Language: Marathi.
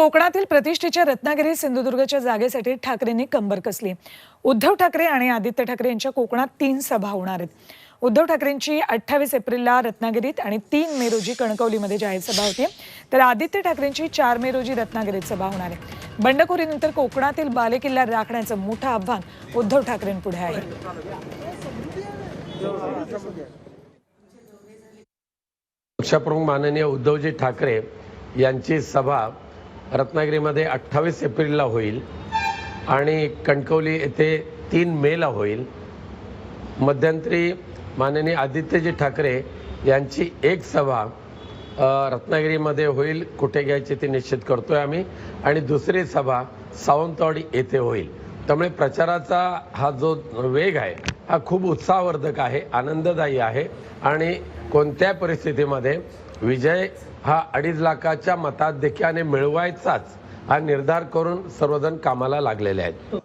कोकणातील प्रतिष्ठेच्या रत्नागिरी सिंधुदुर्गच्या जागेसाठी ठाकरेंनी कंबर कसली? उद्धव ठाकरे आणि आदित्य ठाकरे यांच्या कोकणात तीन सभा होणार आहेत. उद्धव ठाकरेंची अठ्ठावीस एप्रिलला रत्नागिरीत आणि तीन मे रोजी कणकवलीमध्ये जाहीर सभा होती. तर आदित्य ठाकरेंची चार मे रोजी रत्नागिरीत सभा होणार आहे. बंडखोरीनंतर कोकणातील बालेकिल्ला राखण्याचं मोठं आव्हान उद्धव ठाकरेंपुढे आहे. पक्षप्रमुख माननीय उद्धवजी ठाकरे यांची सभा रत्नागिरीमध्ये अठ्ठावीस एप्रिलला होईल आणि कणकवली येथे तीन मेला होईल. मध्यंतरी माननीय आदित्यजी ठाकरे यांची एक सभा रत्नागिरीमध्ये होईल कुठे घ्यायची ते निश्चित करतो आहे आम्ही. आणि दुसरी सभा सावंतवाडी येथे होईल. त्यामुळे प्रचाराचा हा जो वेग आहे हा खूप उत्साहवर्धक आहे आनंददायी आहे आणि कोणत्या परिस्थितीमध्ये विजय हा अडीच लाखाच्या मताधिक्याने मिळवायचाच हा निर्धार करून सर्वजण कामाला लागलेले आहेत.